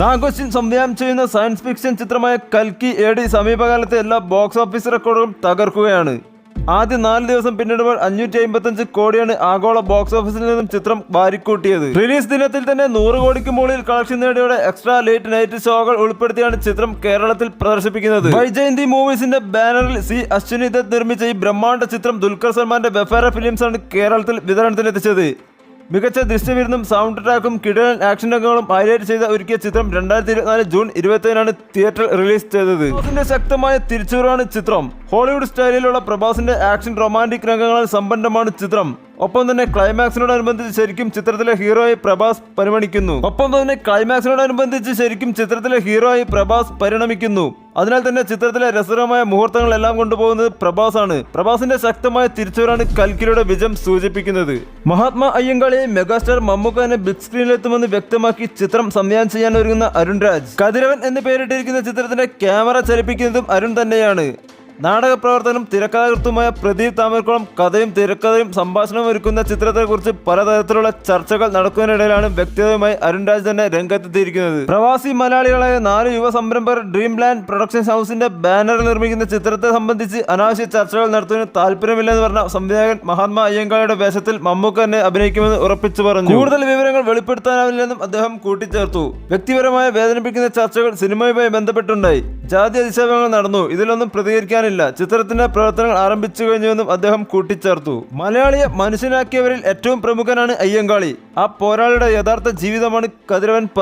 നാഗോഷിൻ സംവിധാനം ചെയ്യുന്ന science fiction ചിത്രമായ കൽക്കി എ സമീപകാലത്തെ എല്ലാ ബോക്സ് ഓഫീസ് റെക്കോർഡുകളും തകർക്കുകയാണ്. ആദ്യ നാല് ദിവസം പിന്നിടുമ്പോൾ അഞ്ഞൂറ്റി അമ്പത്തഞ്ച് കോടിയാണ് ആഗോള ബോക്സ് ഓഫീസിൽ നിന്നും ചിത്രം വാരിക്കൂട്ടിയത്. റിലീസ് ദിനത്തിൽ തന്നെ നൂറ് കോടിക്ക് മുകളിൽ കളക്ഷൻ നേടിയോടെ എക്സ്ട്രാ ലേറ്റ് നൈറ്റ് ഷോകൾ ഉൾപ്പെടുത്തിയാണ് ചിത്രം കേരളത്തിൽ പ്രദർശിപ്പിക്കുന്നത്. വൈജയന്തി മൂവീസിന്റെ ബാനറിൽ സി അശ്വിനി ദത്ത് നിർമ്മിച്ച ഈ ബ്രഹ്മാണ്ഡ ചിത്രം ദുൽഖർ സൽമാന്റെ ബഫേറ ഫിലിംസ് ആണ് കേരളത്തിൽ വിതരണത്തിനെത്തിച്ചത്. മികച്ച ദൃശ്യവിരുന്നും സൗണ്ട് ട്രാക്കും കിടലൻ ആക്ഷൻ രംഗങ്ങളും ഹൈലൈറ്റ് ചെയ്ത ഒരുക്കിയ ചിത്രം രണ്ടായിരത്തി ഇരുപത്തിനാല് ജൂൺ ഇരുപത്തിനാണ് തിയേറ്ററിൽ റിലീസ് ചെയ്തത്. പ്രഭാസിന്റെ ശക്തമായ തിരിച്ചുവരവാണ് ചിത്രം. ഹോളിവുഡ് സ്റ്റൈലിലുള്ള പ്രഭാസിന്റെ ആക്ഷൻ റൊമാന്റിക് രംഗങ്ങളാൽ സമ്പന്നമാണ് ചിത്രം. ഒപ്പം തന്നെ ക്ലൈമാക്സിനോടനുബന്ധിച്ച് ശരിക്കും ചിത്രത്തിലെ ഹീറോയെ പ്രഭാസ് പരിഗണിക്കുന്നു ഒപ്പം തന്നെ ക്ലൈമാക്സിനോടനുബന്ധിച്ച് ശരിക്കും ചിത്രത്തിലെ ഹീറോയെ പ്രഭാസ് പരിണമിക്കുന്നു. അതിനാൽ തന്നെ ചിത്രത്തിലെ രസകരമായ മുഹൂർത്തങ്ങളെല്ലാം കൊണ്ടുപോകുന്നത് പ്രഭാസാണ്. പ്രഭാസിന്റെ ശക്തമായ തിരിച്ചുവരാണ് കൽക്കിയുടെ വിജയം സൂചിപ്പിക്കുന്നത്. മഹാത്മാ അയ്യങ്കാളിയെ മെഗാസ്റ്റാർ മമ്മൂക്കാനെ ബിഗ് സ്ക്രീനിലെത്തുമെന്ന് വ്യക്തമാക്കി ചിത്രം സംവിധാനം ചെയ്യാൻ ഒരുങ്ങുന്ന അരുൺ രാജ്. കതിരവൻ എന്ന് പേരിട്ടിരിക്കുന്ന ചിത്രത്തിന്റെ ക്യാമറ ചലിപ്പിക്കുന്നതും അരുൺ തന്നെയാണ്. നാടക പ്രവർത്തനം തിരക്കഥാകൃത്തുമായ പ്രദീപ് താമരക്കുളം കഥയും തിരക്കഥയും സംഭാഷണവും ഒരുക്കുന്ന ചിത്രത്തെക്കുറിച്ച് പലതരത്തിലുള്ള ചർച്ചകൾ നടക്കുന്നതിനിടയിലാണ് വ്യക്തിഗതമായി അരുൺ രാജ് തന്നെ രംഗത്തെത്തിയിരിക്കുന്നത്. പ്രവാസി മലയാളികളായ നാല് യുവ സംരംഭകർ ഡ്രീം ലാൻഡ് പ്രൊഡക്ഷൻ ഹൗസിന്റെ ബാനറിൽ നിർമ്മിക്കുന്ന ചിത്രത്തെ സംബന്ധിച്ച് അനാവശ്യ ചർച്ചകൾ നടത്തുന്നതിന് താല്പര്യമില്ലെന്ന് പറഞ്ഞ സംവിധായകൻ മഹാത്മാ അയ്യങ്കാളിയുടെ വേഷത്തിൽ മമ്മൂക്ക തന്നെ അഭിനയിക്കുമെന്ന് ഉറപ്പിച്ചു പറഞ്ഞു. കൂടുതൽ വിവരങ്ങൾ വെളിപ്പെടുത്താനാവില്ലെന്നും അദ്ദേഹം കൂട്ടിച്ചേർത്തു. വ്യക്തിപരമായ വേദനിപ്പിക്കുന്ന ചർച്ചകൾ സിനിമയുമായി ബന്ധപ്പെട്ടുണ്ടായി. ജാതി അധിക്ഷേപങ്ങൾ നടന്നു. ഇതിലൊന്നും പ്രതികരിക്കാനില്ല. ചിത്രത്തിന്റെ പ്രവർത്തനങ്ങൾ ആരംഭിച്ചു കഴിഞ്ഞുവെന്നും അദ്ദേഹം കൂട്ടിച്ചേർത്തു. മലയാളിയെ മനുഷ്യനാക്കിയവരിൽ ഏറ്റവും പ്രമുഖനാണ് അയ്യങ്കാളി. ആ പോരാളിയുടെ യഥാർത്ഥ ജീവിതമാണ് കതിരവൻ